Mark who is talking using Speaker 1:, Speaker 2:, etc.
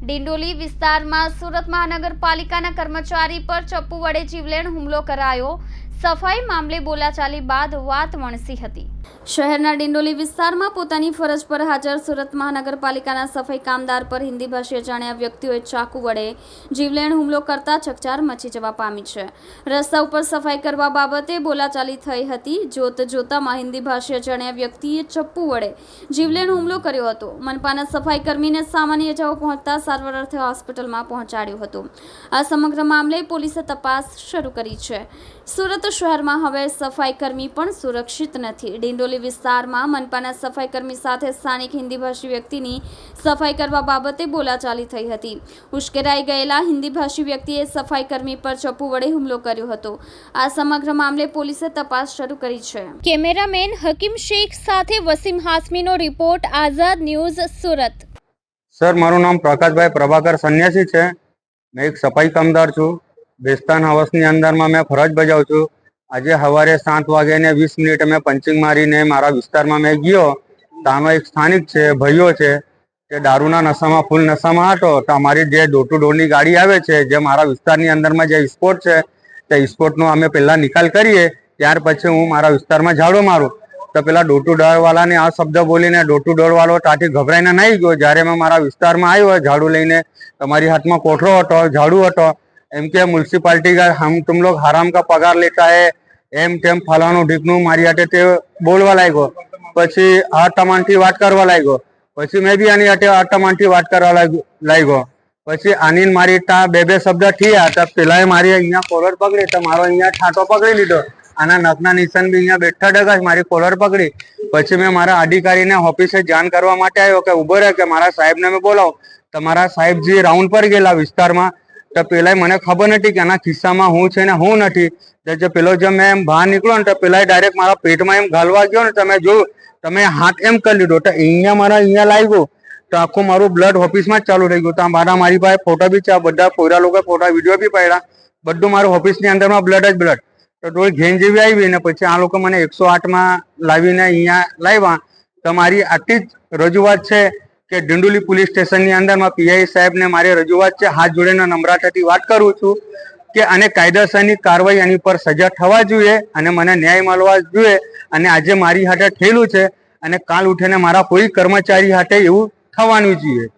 Speaker 1: ડિંડોલી વિસ્તારમાં સુરત મહાનગરપાલિકાના કર્મચારી પર ચપ્પુ વડે જીવલેણ હુમલો કરાયો. સફાઈ મામલે બોલાચાલી બાદ વાત વણસી હતી. શહેરના ડિંડોલી વિસ્તારમાં પોતાની ફરજ પર હાજર સુરત મહાનગરપાલિકાના સફાઈ કામદાર પર હિન્દી ભાષીય જાણ્યા વ્યક્તિઓએ ચાકુ વડે જીવલેણ હુમલો કરતા ચકચાર મચી જવા પામી છે. રસ્તા ઉપર સફાઈ કરવા બાબતે બોલાચાલી થઈ હતી. જોત જોતામાં હિન્દી ભાષીય જાણ્યા વ્યક્તિએ ચપ્પુ વડે જીવલેણ હુમલો કર્યો હતો. મનપાના સફાઈ કર્મીને સામાન્ય ઇજાઓ પહોંચતા સારવાર અર્થે હોસ્પિટલમાં પહોંચાડ્યું હતું. આ સમગ્ર મામલે પોલીસે તપાસ શરૂ કરી છે. સુરત શહેરમાં હવે સફાઈકર્મી પણ સુરક્ષિત નથી. ડિંડોલી વિસ્તારમાં મનપાના સફાઈકર્મી સાથે સ્થાનિક હિન્દીભાષી વ્યક્તિની સફાઈ કરવા બાબતે બોલાચાલી થઈ હતી. ઉશ્કેરાઈ ગયેલા હિન્દીભાષી વ્યક્તિએ સફાઈકર્મી પર ચપ્પુ વડે હુમલો કર્યો હતો. આ સમગ્ર મામલે પોલીસે તપાસ શરૂ કરી છે. કેમેરામેન હકીમ શેખ સાથે Wasim હાસમીનો report Azad News Surat.
Speaker 2: Sir મારું નામ પ્રકાશભાઈ પ્રભાકર સન્યાસી છે. મેં એક સફાઈ કામદાર છું. બેસ્તાન હાઉસની અંદરમાં મેં ફરજ બજાવું છું. આજે સવારે સાત વાગે વીસ મિનિટ મેં પંચિંગ મારીને મારા વિસ્તારમાં મેં ગયો. ત્યાંનો એક સ્થાનિક છે ભાઈઓ છે, તે દારૂના નશામાં, ફૂલ નશામાં હતો. તો અમારી જે ડોર ટુ ડોરની ગાડી આવે છે, જે મારા વિસ્તારની અંદરમાં જે સ્પોટ છે, તે સ્પોટનો અમે પહેલાં નિકાલ કરીએ. ત્યાર પછી હું મારા વિસ્તારમાં ઝાડો મારું. તો પેલા ડોર ટુ ડોરવાળાને આ શબ્દ બોલીને ડોર ટુ ડોરવાળો ત્યાંથી ગભરાઈને નહીં ગયો. જ્યારે મેં મારા વિસ્તારમાં આવ્યો, ઝાડુ લઈને તમારી હાથમાં કોઠરો હતો, ઝાડુ હતો. એમ કે મ્યુનિસિપાલિટી હમ તુમ લોગ હરામ કા પગાર લેતા હે? એમ તેમ ફલાણું ઢીકનું મારી હાથે તે બોલવા લાગ્યો. પછી આ તમાનથી વાત કરવા લાગ્યો. પછી મેં બી આની હાથે આ તમાનથી વાત કરવા લાગ્યો. પછી આની મારી ત્યાં બે બે શબ્દ થયા તો પેલાએ મારી અહીંયા કોલર પકડી તો મારો અહીંયા છાંટો પકડી લીધો. આના નખના નિશાન બી અહીંયા બેઠા ડગા મારી કોલર પકડી. પછી મેં મારા અધિકારીને ઓફિસે જાણ કરવા માટે આવ્યો કે ઊભો રહે કે મારા સાહેબને મેં બોલાવો. તો મારા સાહેબજી રાઉન્ડ પર ગયેલા વિસ્તારમાં તો પેલા મને ખબર નથી કે આના ખિસ્સામાં હું છે ને હું નથી. જે પેલો જે મેં એમ બહાર નીકળ્યો ને તો પેલા ડાયરેક્ટ મારા પેટમાં એમ ગાલવા ગયો ને તમે જોયું તમે હાથ એમ કરી લીધો. તો અહીંયા મારા અહીંયા લાવ્યો તો આખું મારું બ્લડ ઓફિસમાં જ ચાલુ રહી ગયું. તો મારા, મારી પાસે ફોટો બી છે. બધા પોયરા લોકો ફોટા વીડિયો બી પાડ્યા. બધું મારું ઓફિસની અંદરમાં બ્લડ જ બ્લડ તો થોડી ઘેન જેવી આવી ને પછી આ લોકો મને એકસો આઠમાં લાવીને અહીંયા લાવ્યા. તો મારી આટલી જ રજૂઆત છે. કે ડિંડોલી પોલીસ સ્ટેશનની અંદરમાં પીઆઈ સાહેબને મારી રજૂઆત છે, હાથ જોડીને નમ્રતાથી વાત કરું છું કે આને કાયદેસરની કાર્યવાહી એની પર સજા થવા જોઈએ અને મને ન્યાય મળવા જોઈએ અને આજે મારી હાથે થયેલું છે અને કાલ ઉઠીને મારા કોઈ કર્મચારી હાથે એવું થવાનું જોઈએ.